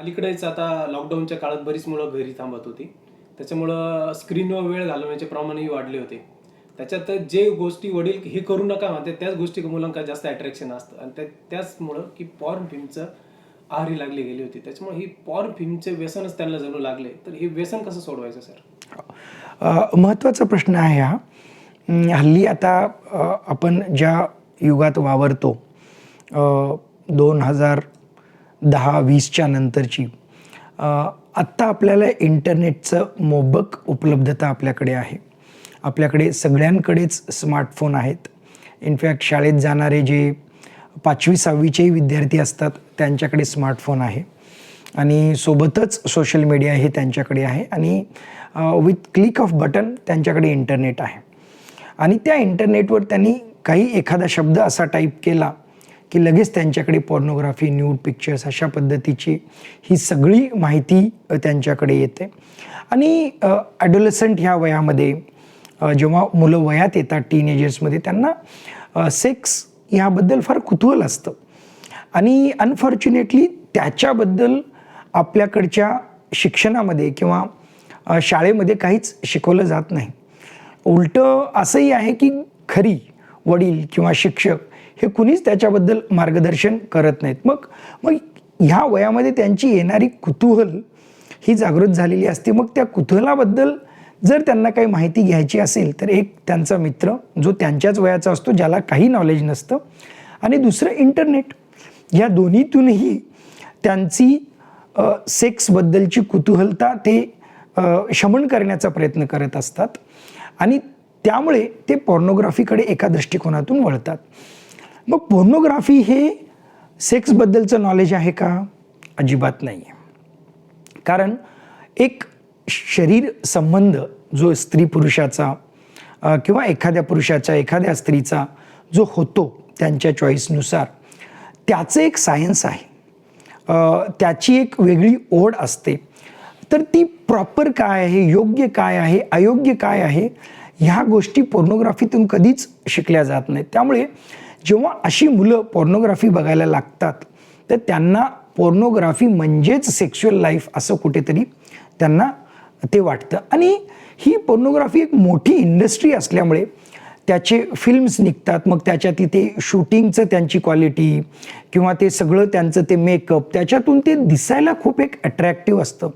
अलीकडेच आता लॉकडाऊनच्या काळात बरीच मुलं घरी थांबत होती. त्याच्यामुळं स्क्रीनवर वेळ घालवण्याचे प्रमाणही वाढले होते. त्याच्यात जे गोष्टी वडील हे करू नका म्हणते त्याच गोष्टी मुलांना जास्त अट्रॅक्शन असतं. आणि त्या त्याचमुळं की पॉर्न फिल्मचं आहारी लागली गेली होती. त्याच्यामुळे ही पॉर्न फिल्मचे व्यसनच त्यांना जणू लागले. तर हे व्यसन कसं सोडवायचं सर? महत्त्वाचा प्रश्न आहे हा. हल्ली आता आपण ज्या युगात वावरतो दोन हजार दहा वीसच्या नंतरची. आत्ता आपल्याला इंटरनेटचं मोबक उपलब्धता आपल्याकडे आहे. आपल्याकडे सगळ्यांकडेच स्मार्टफोन आहेत. इनफॅक्ट शाळेत जाणारे जे पाचवी सहावीचेही विद्यार्थी असतात त्यांच्याकडे स्मार्टफोन आहे. आणि सोबतच सोशल मीडिया हे त्यांच्याकडे आहे आणि विथ क्लिक ऑफ बटन त्यांच्याकडे इंटरनेट आहे. आणि त्या इंटरनेटवर त्यांनी काही एखादा शब्द असा टाईप केला की लगेच त्यांच्याकडे पॉर्नोग्राफी न्यूड पिक्चर्स अशा पद्धतीची ही सगळी माहिती त्यांच्याकडे येते. आणि ॲडोलसंट ह्या वयामध्ये जेव्हा मुलं वयात येतात टीनेजर्समध्ये त्यांना सेक्स ह्याबद्दल फार कुतूहल असतं. आणि अनफॉर्च्युनेटली त्याच्याबद्दल आपल्याकडच्या शिक्षणामध्ये किंवा शाळेमध्ये काहीच शिकवलं जात नाही. उलटं असंही आहे की खरी वडील किंवा शिक्षक हे कुणीच त्याच्याबद्दल मार्गदर्शन करत नाहीत. मग मग ह्या वयामध्ये त्यांची येणारी कुतूहल ही जागृत झालेली असते. मग त्या कुतूहलाबद्दल जर त्यांना काही माहिती घ्यायची असेल तर एक त्यांचा मित्र जो त्यांच्याच वयाचा असतो ज्याला काही नॉलेज नसतं. आणि दुसरं इंटरनेट या दोन्हीतूनही त्यांची सेक्सबद्दलची कुतूहलता ते शमन करण्याचा प्रयत्न करत असतात. आणि त्यामुळे ते पॉर्नोग्राफीकडे एका दृष्टिकोनातून वळतात. मग पोर्नोग्राफी हे सेक्सबद्दलचं नॉलेज आहे का? अजिबात नाही आहे कारण एक शरीर संबंध जो स्त्री पुरुषाचा किंवा एखाद्या पुरुषाचा एखाद्या स्त्रीचा जो होतो त्यांच्या चॉईसनुसार त्याचं एक सायन्स आहे. त्याची एक वेगळी ओढ असते. तर ती प्रॉपर काय आहे योग्य काय आहे अयोग्य काय आहे ह्या गोष्टी पोर्नोग्राफीतून कधीच शिकल्या जात नाहीत. त्यामुळे जेव्हा अशी मुलं पोर्नोग्राफी बघायला लागतात तर त्यांना पोर्नोग्राफी म्हणजेच सेक्शुअल लाईफ असं कुठेतरी त्यांना ते वाटतं. आणि ही पोर्नोग्राफी एक मोठी इंडस्ट्री असल्यामुळे त्याचे फिल्म्स निघतात मग त्याच्या तिथे शूटिंगचं त्यांची क्वालिटी किंवा ते सगळं त्यांचं ते मेकअप त्याच्यातून ते दिसायला खूप एक अट्रॅक्टिव्ह असतं.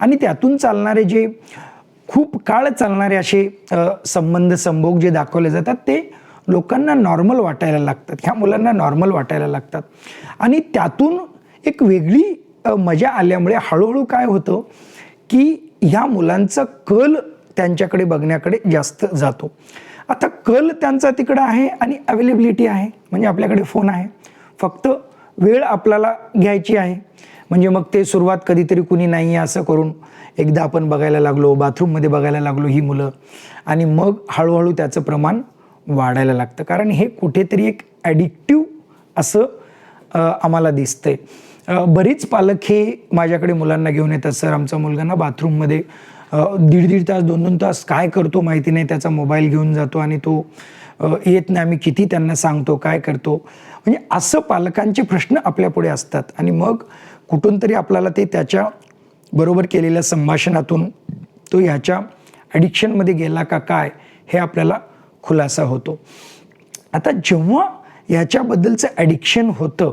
आणि त्यातून चालणारे जे खूप काळ चालणारे असे संबंध संभोग जे दाखवले जातात ते लोकांना नॉर्मल वाटायला लागतात. ह्या मुलांना नॉर्मल वाटायला लागतात. आणि त्यातून एक वेगळी मजा आल्यामुळे हळूहळू काय होतं की ह्या मुलांचा कल त्यांच्याकडे बघण्याकडे जास्त जातो. आता कल त्यांचा तिकडं आहे आणि अवेलेबिलिटी आहे. म्हणजे आपल्याकडे फोन आहे. फक्त वेळ आपल्याला घ्यायची आहे. म्हणजे मग ते सुरुवात कधीतरी कुणी नाही आहे असं करून एकदा आपण बघायला लागलो बाथरूममध्ये बघायला लागलो ही मुलं. आणि मग हळूहळू त्याचं प्रमाण वाढायला लागतं. कारण हे कुठेतरी एक ॲडिक्टिव्ह असं आम्हाला दिसतंय. बरीच पालक हे माझ्याकडे मुलांना घेऊन येतात. सर आमचा मुलगा ना बाथरूममध्ये दीड दीड तास दोन दोन तास काय करतो माहिती नाही. त्याचा मोबाईल घेऊन जातो आणि तो येत नाही. आम्ही किती त्यांना सांगतो काय करतो. म्हणजे असं पालकांचे प्रश्न आपल्यापुढे असतात. आणि मग कुठून तरी आपल्याला ते त्याच्या बरोबर केलेल्या संभाषणातून तो ह्याच्या ॲडिक्शनमध्ये गेला का काय हे आपल्याला खुलासा होतो. आता जेव्हा याच्याबद्दलचं ॲडिक्शन होतं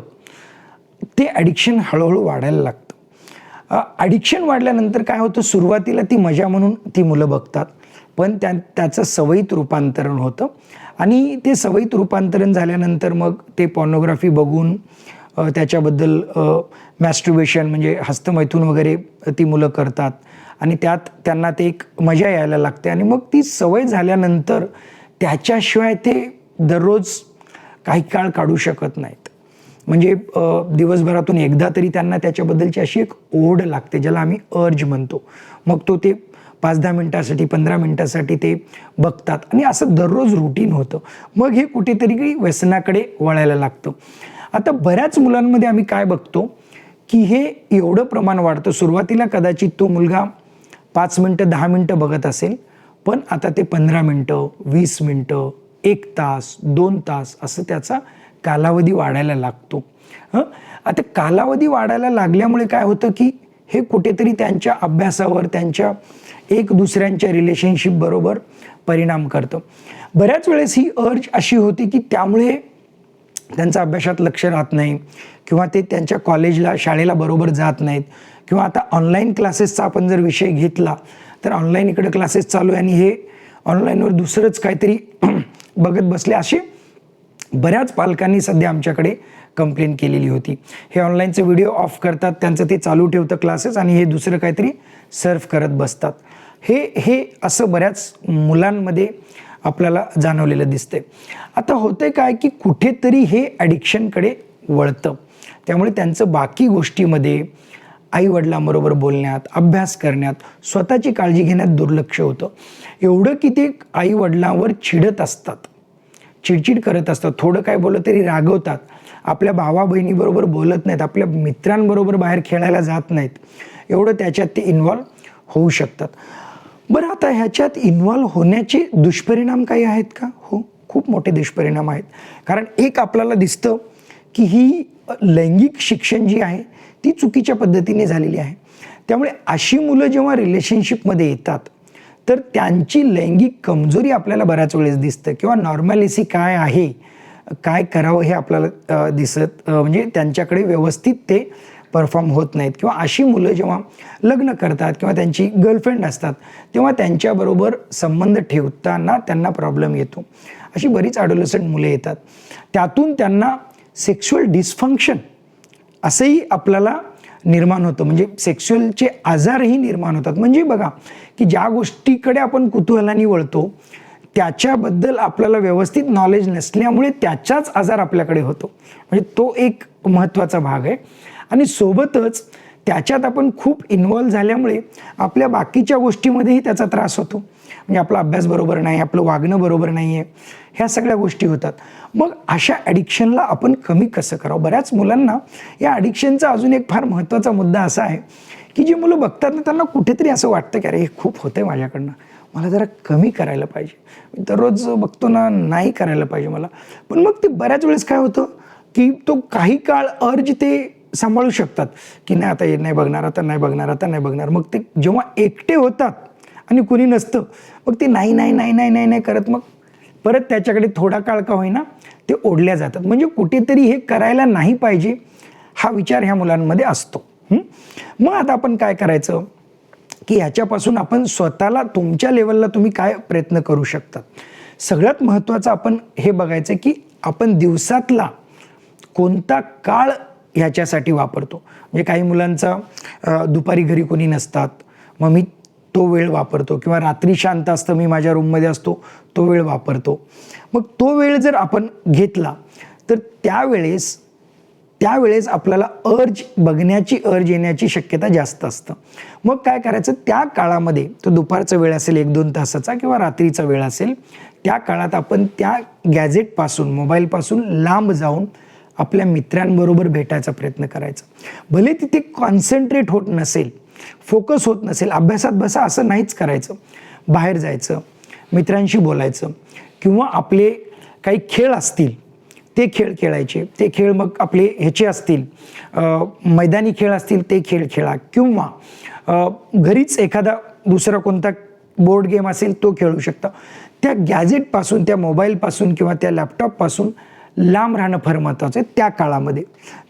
ते ॲडिक्शन हळूहळू वाढायला लागतं. ॲडिक्शन वाढल्यानंतर काय होतं? सुरुवातीला ती मजा म्हणून ती मुलं बघतात. पण त्या त्याचं सवयीत रूपांतरण होतं. आणि ते सवयीत रूपांतरण झाल्यानंतर मग ते पॉर्नोग्राफी बघून त्याच्याबद्दल मॅस्ट्रुबेशन म्हणजे हस्तमैथून वगैरे ती मुलं करतात. आणि त्यात त्यांना ते एक मजा यायला लागते. आणि मग ती सवय झाल्यानंतर त्याच्याशिवाय ते दररोज काही काळ काढू शकत नाहीत. म्हणजे दिवसभरातून एकदा तरी त्यांना त्याच्याबद्दलची अशी एक ओढ लागते ज्याला आम्ही अर्ज म्हणतो. मग तो ते पाच दहा मिनटासाठी पंधरा मिनटासाठी ते बघतात. आणि असं दररोज रुटीन होतं. मग हे कुठेतरी काही व्यसनाकडे वळायला लागतं. आता बऱ्याच मुलांमध्ये आम्ही काय बघतो की हे एवढं प्रमाण वाढतं. सुरुवातीला कदाचित तो मुलगा पाच मिनटं दहा मिनटं बघत असेल. पण आता ते पंधरा मिनटं वीस मिनटं एक तास दोन तास असं त्याचा कालावधी वाढायला लागतो. हं? आता कालावधी वाढायला लागल्यामुळे काय होतं की हे कुठेतरी त्यांच्या अभ्यासावर त्यांच्या एक दुसऱ्यांच्या रिलेशनशिप बरोबर परिणाम करतं. बऱ्याच वेळेस ही अर्ज अशी होती की त्यामुळे त्यांचं अभ्यासात लक्ष राहत नाही किंवा ते त्यांच्या कॉलेजला शाळेला बरोबर जात नाहीत. किंवा आता ऑनलाईन क्लासेसचा आपण जर विषय घेतला तर ऑनलाईन इकडे क्लासेस चालू आहे आणि हे ऑनलाईनवर दुसरंच काहीतरी बघत बसले असे बऱ्याच पालकांनी सध्या आमच्याकडे कंप्लेंट केलेली होती. हे ऑनलाईनचे व्हिडिओ ऑफ करतात त्यांचं ते चालू ठेवतं क्लासेस आणि हे दुसरं काहीतरी सर्फ करत बसतात. हे हे असं बऱ्याच मुलांमध्ये आपल्याला जाणवलेलं दिसतंय. आता होतंय काय की कुठेतरी हे ॲडिक्शनकडे वळतं. त्यामुळे त्यांचं बाकी गोष्टीमध्ये आईवडिलांबरोबर बोलण्यात अभ्यास करण्यात स्वतःची काळजी घेण्यात दुर्लक्ष होतं. एवढं की ते आईवडिलांवर चिडत असतात. चिडचिड करत असतात. थोडं काय बोललं तरी रागवतात. आपल्या भावा बहिणीबरोबर बोलत नाहीत. आपल्या मित्रांबरोबर बाहेर खेळायला जात नाहीत. एवढं त्याच्यात ते इन्व्हॉल्व होऊ शकतात. बरं आता ह्याच्यात इन्व्हॉल्व होण्याचे दुष्परिणाम काही आहेत का? हो खूप मोठे दुष्परिणाम आहेत. कारण एक आपल्याला दिसतं की ही लैंगिक शिक्षण जी आहे ती चुकीच्या पद्धतीने झालेली आहे. त्यामुळे अशी मुलं जेव्हा रिलेशनशिपमध्ये येतात तर त्यांची लैंगिक कमजोरी आपल्याला बऱ्याच वेळेस दिसतं. किंवा नॉर्मॅलिसी काय आहे काय करावं हे आपल्याला दिसत म्हणजे त्यांच्याकडे व्यवस्थित ते परफॉर्म होत नाहीत. किंवा अशी मुलं जेव्हा लग्न करतात किंवा त्यांची गर्लफ्रेंड असतात तेव्हा त्यांच्याबरोबर संबंध ठेवताना त्यांना प्रॉब्लेम येतो. अशी बरीच ॲडोलसंट मुले येतात. त्यातून त्यांना सेक्शुअल डिस्फंक्शन असंही आपल्याला निर्माण होतं. म्हणजे सेक्शुअलचे आजारही निर्माण होतात. म्हणजे बघा की ज्या गोष्टीकडे आपण कुतूहलाने वळतो त्याच्याबद्दल आपल्याला व्यवस्थित नॉलेज नसल्यामुळे त्याचाच आजार आपल्याकडे होतो. म्हणजे तो एक महत्त्वाचा भाग आहे. आणि सोबतच त्याच्यात आपण खूप इन्वॉल्व झाल्यामुळे आपल्या बाकीच्या गोष्टीमध्येही त्याचा त्रास होतो. म्हणजे आपला अभ्यास बरोबर नाही आपलं वागणं बरोबर नाही आहे ह्या सगळ्या गोष्टी होतात. मग अशा ॲडिक्शनला आपण कमी कसं करावं? बऱ्याच मुलांना या ॲडिक्शनचा अजून एक फार महत्त्वाचा मुद्दा असा आहे की जी मुलं बघतात ना त्यांना कुठेतरी असं वाटतं की अरे हे खूप होतं आहे माझ्याकडनं. मला जरा कमी करायला पाहिजे. मी दररोज बघतो ना नाही करायला पाहिजे मला. पण मग ते बऱ्याच वेळेस काय होतं की तो काही काळ अर्ज ते सांभाळू शकतात की नाही आता हे नाही बघणार आता नाही बघणार आता नाही बघणार. मग ते जेव्हा एकटे होतात आणि कुणी नसतं मग ते नाही नाही नाही नाही नाही नाही करत. मग परत त्याच्याकडे थोडा काळ का होईना ते ओढल्या जातात. म्हणजे कुठेतरी हे करायला नाही पाहिजे हा विचार ह्या मुलांमध्ये असतो. मग आता आपण काय करायचं? की ह्याच्यापासून आपण स्वतःला तुमच्या लेवलला तुम्ही काय प्रयत्न करू शकतात सगळ्यात महत्त्वाचं आपण हे बघायचं की आपण दिवसातला कोणता काळ ह्याच्यासाठी वापरतो. म्हणजे काही मुलांचा दुपारी घरी कोणी नसतात मग मी तो वेळ वापरतो किंवा रात्री शांत असतं मी माझ्या रूममध्ये असतो तो वेळ वापरतो. मग तो वेळ जर आपण घेतला तर त्यावेळेस त्यावेळेस आपल्याला अर्ज बघण्याची अर्ज येण्याची शक्यता जास्त असतं. मग काय करायचं त्या काळामध्ये तो दुपारचा वेळ असेल एक दोन तासाचा किंवा रात्रीचा वेळ असेल त्या काळात आपण त्या गॅजेटपासून मोबाईलपासून लांब जाऊन आपल्या मित्रांबरोबर भेटायचा प्रयत्न करायचा. भले तिथे कॉन्सन्ट्रेट होत नसेल फोकस होत नसेल अभ्यासात बसा असं नाहीच करायचं. बाहेर जायचं मित्रांशी बोलायचं किंवा आपले काही खेळ असतील ते खेळ खेळायचे. ते खेळ मग आपले ह्याचे असतील मैदानी खेळ असतील ते खेळ खेळा किंवा घरीच एखादा दुसरा कोणता बोर्ड गेम असेल तो खेळू शकता. त्या गॅजेटपासून त्या मोबाईलपासून किंवा त्या लॅपटॉपपासून लांब राहणं फार महत्त्वाचं आहे त्या काळामध्ये.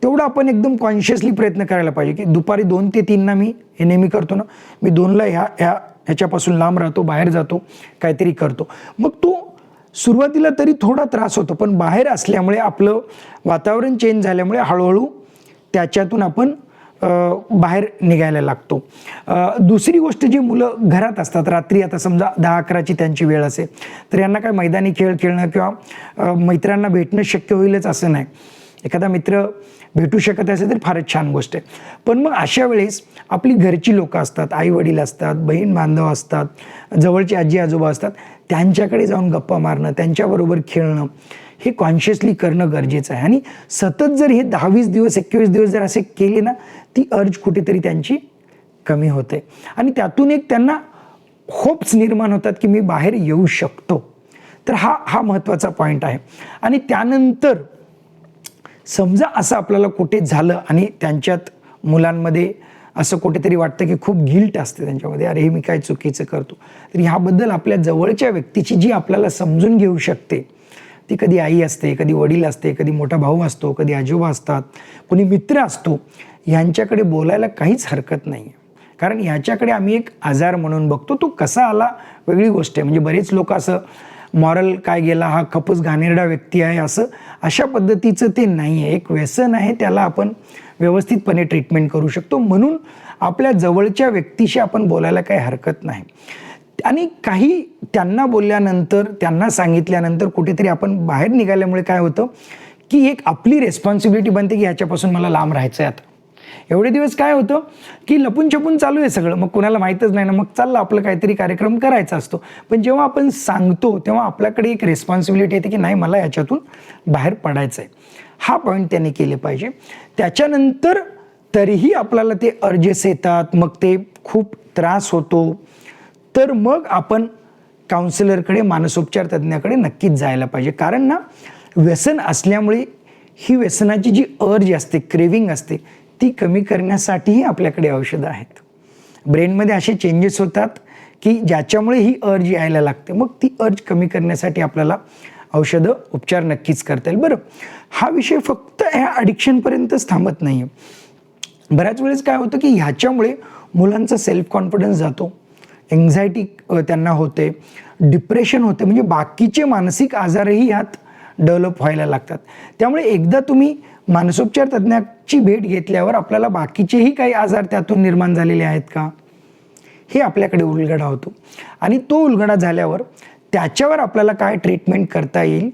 तेवढं आपण एकदम कॉन्शियसली प्रयत्न करायला पाहिजे की दुपारी दोन ते तीनना मी हे नेहमी करतो ना. मी दोनला ह्या ह्या ह्याच्यापासून लांब राहतो बाहेर जातो काहीतरी करतो. मग तो सुरुवातीला तरी थोडा त्रास होतो पण बाहेर असल्यामुळे आपलं वातावरण चेंज झाल्यामुळे हळूहळू त्याच्यातून आपण बाहेर निघायला लागतो. दुसरी गोष्ट जी मुलं घरात असतात रात्री आता समजा दहा अकराची त्यांची वेळ असेल तर यांना काय मैदानी खेळ खेळणं किंवा मैत्रांना मित्रांना भेटणं शक्य होईलच असं नाही. एखादा मित्र भेटू शकत असेल तर फारच छान गोष्ट आहे. पण मग अशा वेळेस आपली घरची लोकं असतात आई वडील असतात बहीण बांधव असतात जवळचे आजी आजोबा असतात त्यांच्याकडे जाऊन गप्पा मारणं त्यांच्याबरोबर खेळणं हे कॉन्शियसली करणं गरजेचं आहे. आणि सतत जर हे दहावीस दिवस एकवीस दिवस जर असे केले ना ती अर्ज कुठेतरी त्यांची कमी होते. आणि त्यातून एक त्यांना होप्स निर्माण होतात की मी बाहेर येऊ शकतो. तर हा हा महत्त्वाचा पॉईंट आहे. आणि त्यानंतर समजा असं आपल्याला कुठे झालं आणि त्यांच्यात मुलांमध्ये असं कुठेतरी वाटतं की खूप गिल्ट असते त्यांच्यामध्ये. अरे हे मी काय चुकीचं करतो. तर ह्याबद्दल आपल्या जवळच्या व्यक्तीची जी आपल्याला समजून घेऊ शकते ती कधी आई असते कधी वडील असते कधी मोठा भाऊ असतो कधी आजोबा असतात कोणी मित्र असतो यांच्याकडे बोलायला काहीच हरकत नाही आहे कारण ह्याच्याकडे आम्ही एक आजार म्हणून बघतो तो कसा आला वेगळी गोष्ट आहे. म्हणजे बरेच लोक असं मॉरल काय गेला हा खपूस घाणेरडा व्यक्ती आहे असं अशा पद्धतीचं ते नाही आहे एक व्यसन आहे त्याला आपण व्यवस्थितपणे ट्रीटमेंट करू शकतो. म्हणून आपल्या जवळच्या व्यक्तीशी आपण बोलायला काही हरकत नाही. आणि काही त्यांना बोलल्यानंतर त्यांना सांगितल्यानंतर कुठेतरी आपण बाहेर निघाल्यामुळे काय होतं की एक आपली रेस्पॉन्सिबिलिटी बनते की ह्याच्यापासून मला लांब राहायचं आहे आता. एवढे दिवस काय होतं की लपून छपून चालू आहे सगळं. मग कुणाला माहीतच नाही ना. मग चाललं आपलं काहीतरी कार्यक्रम करायचा असतो. पण जेव्हा आपण सांगतो तेव्हा आपल्याकडे एक रेस्पॉन्सिबिलिटी येते की नाही मला याच्यातून बाहेर पडायचं आहे हा पॉईंट त्यांनी केले पाहिजे. त्याच्यानंतर तरीही आपल्याला ते अर्जेस येतात. मग ते खूप त्रास होतो. तर मग आपण काउन्सिलरकडे मानसोपचार तज्ज्ञाकडे नक्कीच जायला पाहिजे. कारण ना व्यसन असल्यामुळे ही व्यसनाची जी अर्ज असते क्रेविंग असते ती कमी करण्यासाठीही आपल्याकडे औषधं आहेत. ब्रेनमध्ये असे चेंजेस होतात की ज्याच्यामुळे ही अर्ज यायला लागते. मग ती अर्ज कमी करण्यासाठी आपल्याला औषधं उपचार नक्कीच करता येईल. बरं हा विषय फक्त ह्या अडिक्शनपर्यंतच थांबत नाही आहे बऱ्याच वेळेस काय होतं की ह्याच्यामुळे मुलांचा सेल्फ कॉन्फिडन्स जातो. एन्झायटी त्यांना होते. डिप्रेशन होते. म्हणजे बाकीचे मानसिक आजारही ह्यात डेव्हलप व्हायला लागतात. त्यामुळे एकदा तुम्ही मानसोपचार तज्ज्ञाची भेट घेतल्यावर आपल्याला बाकीचेही काही आजार त्यातून निर्माण झालेले आहेत का? हे आपल्याकडे उलगडा होतो. आणि तो उलगडा झाल्यावर त्याच्यावर आपल्याला काय ट्रीटमेंट करता येईल?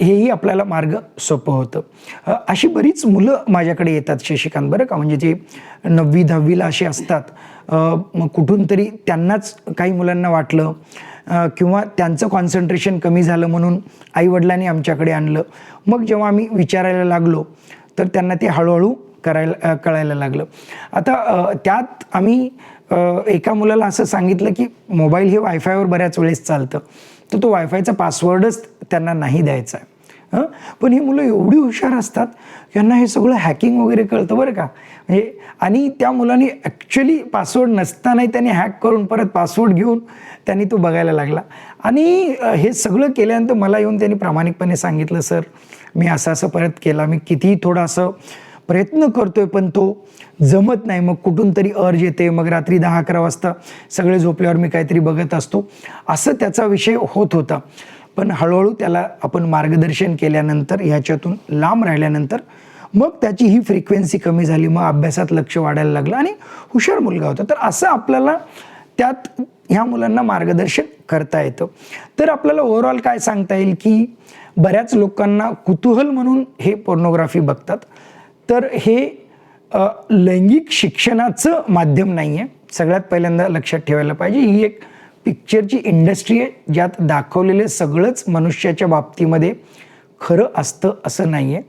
हेही आपल्याला मार्ग सोपं होतं. अशी बरीच मुलं माझ्याकडे येतात शशिकांत बरं का? म्हणजे जे नववी दहावीला असे असतात. मग कुठून तरी त्यांनाच काही मुलांना वाटलं किंवा त्यांचं कॉन्सन्ट्रेशन कमी झालं म्हणून आईवडिलांनी आमच्याकडे आणलं. मग जेव्हा आम्ही विचारायला लागलो तर त्यांना ते हळूहळू करायला कळायला लागलं. आता त्यात आम्ही एका मुलाला असं सांगितलं की मोबाईल हे वायफायवर बऱ्याच वेळेस चालतं. तर तो वायफायचा पासवर्डच त्यांना नाही द्यायचा आहे. हं? पण ही मुलं एवढी हुशार असतात यांना हे सगळं हॅकिंग वगैरे कळतं बरं का? म्हणजे आणि त्या मुलांनी ॲक्च्युली पासवर्ड नसतानाही त्यांनी हॅक करून परत पासवर्ड घेऊन त्यांनी तो बघायला लागला. आणि हे सगळं केल्यानंतर मला येऊन त्यांनी प्रामाणिकपणे सांगितलं सर मी असं असं परत केला. मी कितीही थोडं असं प्रयत्न करतोय पण तो जमत नाही. मग कुठून तरी अर्ज येते मग रात्री दहा अकरा वाजता सगळे झोपल्यावर मी काहीतरी बघत असतो. असं त्याचा विषय होत होता. पण हळूहळू त्याला आपण मार्गदर्शन केल्यानंतर ह्याच्यातून लांब राहिल्यानंतर मग त्याची ही फ्रिक्वेन्सी कमी झाली. मग अभ्यासात लक्ष वाढायला लागलं आणि हुशार मुलगा होता. तर असं आपल्याला त्यात ह्या मुलांना मार्गदर्शन करता येतं. तर आपल्याला ओव्हरऑल काय सांगता येईल की बऱ्याच लोकांना कुतूहल म्हणून हे पोर्नोग्राफी बघतात. तर हे लैंगिक शिक्षणाचं माध्यम नाही आहे सगळ्यात पहिल्यांदा लक्षात ठेवायला पाहिजे ही एक पिक्चरची इंडस्ट्री आहे ज्यात दाखवलेले सगळंच मनुष्याच्या बाबतीमध्ये खरं असतं असं नाही आहे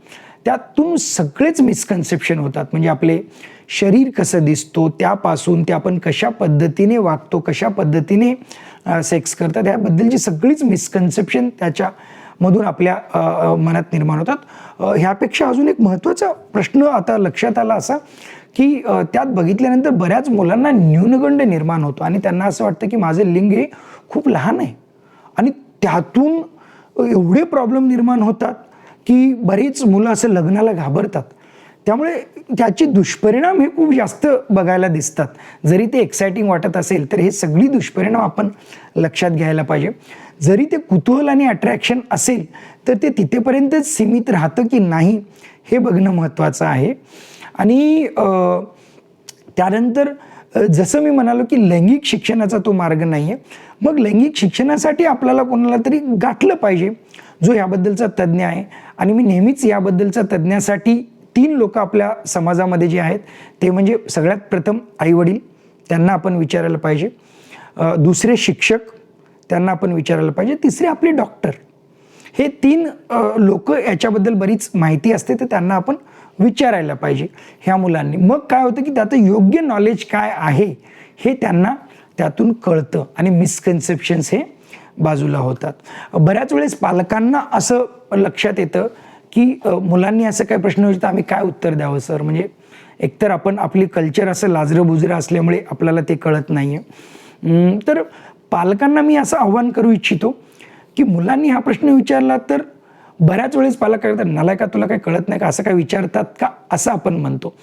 त्यातून सगळेच मिसकन्सेप्शन होतात. म्हणजे आपले शरीर कसं दिसतो त्यापासून ते आपण कशा पद्धतीने वागतो कशा पद्धतीने सेक्स करतात ह्याबद्दलची सगळीच मिसकन्सेप्शन त्याच्या मधून आपल्या मनात निर्माण होतात. ह्यापेक्षा अजून एक महत्त्वाचा प्रश्न आता लक्षात आला असा की त्यात बघितल्यानंतर बऱ्याच मुलांना न्यूनगंड निर्माण होतो आणि त्यांना असं वाटतं की माझं लिंग हे खूप लहान आहे. आणि त्यातून एवढे प्रॉब्लेम निर्माण होतात की बरीच मुलं असं लग्नाला घाबरतात. त्यामुळे त्याचे दुष्परिणाम हे खूप जास्त बघायला दिसतात. जरी ते एक्सायटिंग वाटत असेल तर हे सगळी दुष्परिणाम आपण लक्षात घ्यायला पाहिजे. जरी ते कुतूहल आणि अट्रॅक्शन असेल तर ते तिथेपर्यंतच सीमित राहतं की नाही हे बघणं महत्त्वाचं आहे. आणि त्यानंतर जसं मी म्हणालो की लैंगिक शिक्षणाचा तो मार्ग नाही आहे मग लैंगिक शिक्षणासाठी आपल्याला कोणाला तरी गाठलं पाहिजे जो याबद्दलचा तज्ज्ञ आहे. आणि मी नेहमीच याबद्दलचा तज्ज्ञासाठी तीन लोक आपल्या समाजामध्ये जे आहेत ते म्हणजे सगळ्यात प्रथम आईवडील त्यांना आपण विचारायला पाहिजे. दुसरे शिक्षक त्यांना आपण विचारायला पाहिजे. तिसरे आपले डॉक्टर. हे तीन लोक याच्याबद्दल बरीच माहिती असते तर त्यांना आपण विचारायला पाहिजे ह्या मुलांनी. मग काय होतं की त्याचं योग्य नॉलेज काय आहे हे त्यांना त्यातून कळतं आणि मिसकन्सेप्शन्स हे बाजूला होतात. बऱ्याच वेळेस पालकांना असं लक्षात येतं की मुलांनी असं काय प्रश्न विचारता आम्ही काय उत्तर द्यावं सर? म्हणजे एकतर आपण आपली कल्चर असं लाजरं बुजरं असल्यामुळे आपल्याला ते कळत नाही आहे तर पालकांना मी असं आव्हान करू इच्छितो की मुलांनी हा प्रश्न विचारला तर बऱ्याच वेळेस पालक काय करतात नालाय का तुला काही कळत नाही का? असं काय विचारतात का? असं आपण म्हणतो.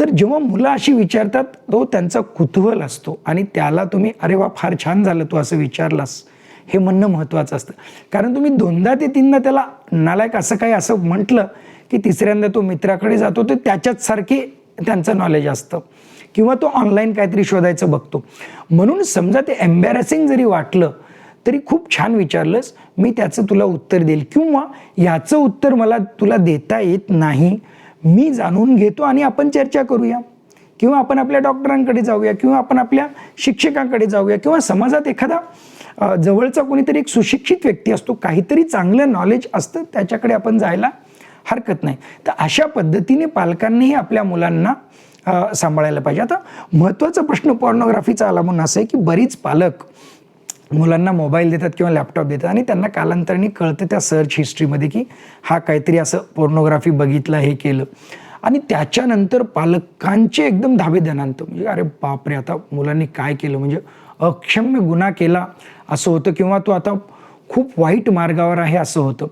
तर जेव्हा मुलं अशी विचारतात तो त्यांचा कुतूहल असतो आणि त्याला तुम्ही अरे वा फार छान झालं तू असं विचारलास. हे म्हणणं महत्त्वाचं असतं. कारण तुम्ही दोनदा ते तीनदा त्याला नालायक असं काही असं म्हटलं की तिसऱ्यांदा तो मित्राकडे जातो तर त्याच्याच सारखे त्यांचं नॉलेज असतं. किंवा तो ऑनलाईन काहीतरी शोधायचं बघतो. म्हणून समजा ते एम्बॅरेसिंग जरी वाटलं तरी खूप छान विचारलंस मी त्याचं तुला उत्तर देईल. किंवा याचं उत्तर मला तुला देता येत नाही. मी जाणून घेतो आणि आपण चर्चा करूया. किंवा आपण आपल्या डॉक्टरांकडे जाऊया किंवा आपण आपल्या शिक्षकांकडे जाऊया किंवा समाजात एखादा जवळचा कोणीतरी एक सुशिक्षित व्यक्ती असतो काहीतरी चांगलं नॉलेज असतं त्याच्याकडे आपण जायला हरकत नाही. तर अशा पद्धतीने पालकांनीही आपल्या मुलांना सांभाळायला पाहिजे. आता महत्त्वाचा प्रश्न पॉर्नोग्राफीचा आला म्हणून असं आहे की बरीच पालक मुलांना मोबाईल देतात किंवा लॅपटॉप देतात आणि त्यांना कालांतराने कळतं त्या सर्च हिस्ट्रीमध्ये की हा काहीतरी असं पोर्नोग्राफी बघितलं हे केलं. आणि त्याच्यानंतर पालकांचे एकदम धाबे दनांत म्हणजे अरे बापरे आता मुलांनी काय केलं? म्हणजे अक्षम्य गुन्हा केला असं होतं किंवा तो आता खूप वाईट मार्गावर आहे असं होतं.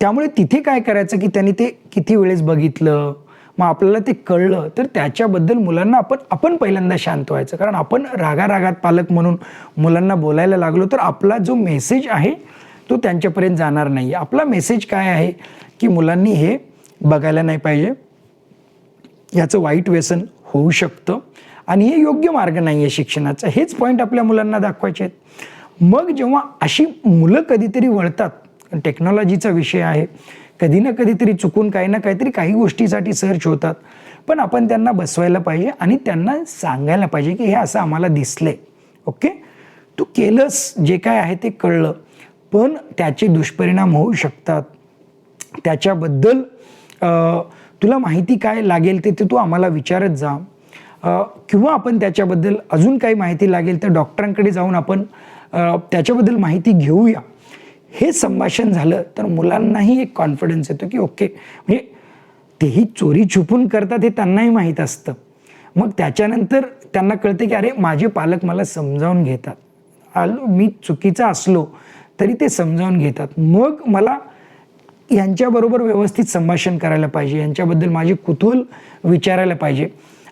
त्यामुळे तिथे काय करायचं की त्यांनी ते किती वेळेस बघितलं? मग आपल्याला ते कळलं. तर त्याच्याबद्दल मुलांना आपण आपण पहिल्यांदा शांत व्हायचं. कारण आपण रागारागात पालक म्हणून मुलांना बोलायला लागलो तर आपला जो मेसेज आहे तो त्यांच्यापर्यंत जाणार नाही. आपला मेसेज काय आहे की मुलांनी हे बघायला नाही पाहिजे. याचं वाईट व्यसन होऊ शकतं आणि हे योग्य मार्ग नाही आहे शिक्षणाचा. हेच पॉईंट आपल्या मुलांना दाखवायचे आहेत. मग जेव्हा अशी मुलं कधीतरी वळतात टेक्नॉलॉजीचा विषय आहे कधी ना कधीतरी चुकून काही ना काहीतरी काही गोष्टीसाठी सर्च होतात. पण आपण त्यांना बसवायला पाहिजे आणि त्यांना सांगायला पाहिजे की हे असं आम्हाला दिसलंय. ओके तू केलंस जे काय आहे ते कळलं. पण त्याचे दुष्परिणाम होऊ शकतात. त्याच्याबद्दल तुला माहिती काय लागेल ते ते तू आम्हाला विचारत जा. किंवा आपण त्याच्याबद्दल अजून काही माहिती लागेल तर डॉक्टरांकडे जाऊन आपण त्याच्याबद्दल माहिती घेऊया. हे संभाषण झालं तर मुलांनाही एक कॉन्फिडन्स येतो की ओके म्हणजे तेही चोरी छुपून करतात हे त्यांनाही माहीत असतं. मग त्याच्यानंतर त्यांना कळतं की अरे माझे पालक मला समजावून घेतात. आलो मी चुकीचा असलो तरी ते समजावून घेतात. मग मला यांच्याबरोबर व्यवस्थित संभाषण करायला पाहिजे. यांच्याबद्दल माझे कुतूहल विचारायला पाहिजे.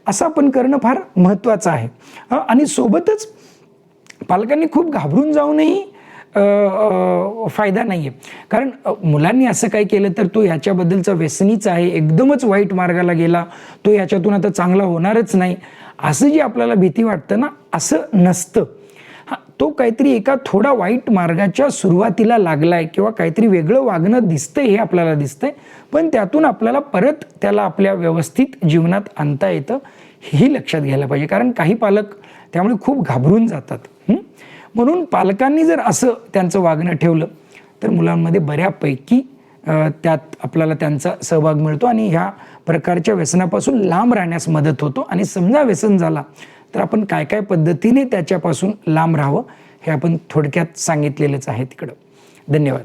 असं आपण करणं फार महत्त्वाचं आहे. आणि सोबतच पालकांनी खूप घाबरून जाऊनही फायदा नाही आहे कारण मुलांनी असं काय केलं तर तो ह्याच्याबद्दलचा व्यसनीच आहे. एकदमच वाईट मार्गाला गेला. तो ह्याच्यातून आता चांगला होणारच नाही. असं जी आपल्याला भीती वाटतं ना असं नसतं. तो काहीतरी एका थोडा वाईट मार्गाच्या सुरुवातीला लागलाय किंवा काहीतरी वेगळं वागणं दिसतंय हे आपल्याला दिसतंय पण त्यातून आपल्याला परत त्याला आपल्या व्यवस्थित जीवनात आणता येतं हेही लक्षात घ्यायला पाहिजे. कारण काही पालक त्यामुळे खूप घाबरून जातात. म्हणून पालकांनी जर असं त्यांचं वागणं ठेवलं तर मुलांमध्ये बऱ्यापैकी त्यात आपल्याला त्यांचा सहभाग मिळतो आणि ह्या प्रकारच्या व्यसनापासून लांब राहण्यास मदत होतो. आणि समजा व्यसन झाला तर आपण काय काय पद्धतीने त्याच्यापासून लांब राहावं हे आपण थोडक्यात सांगितलेलंच आहे तिकडं. धन्यवाद.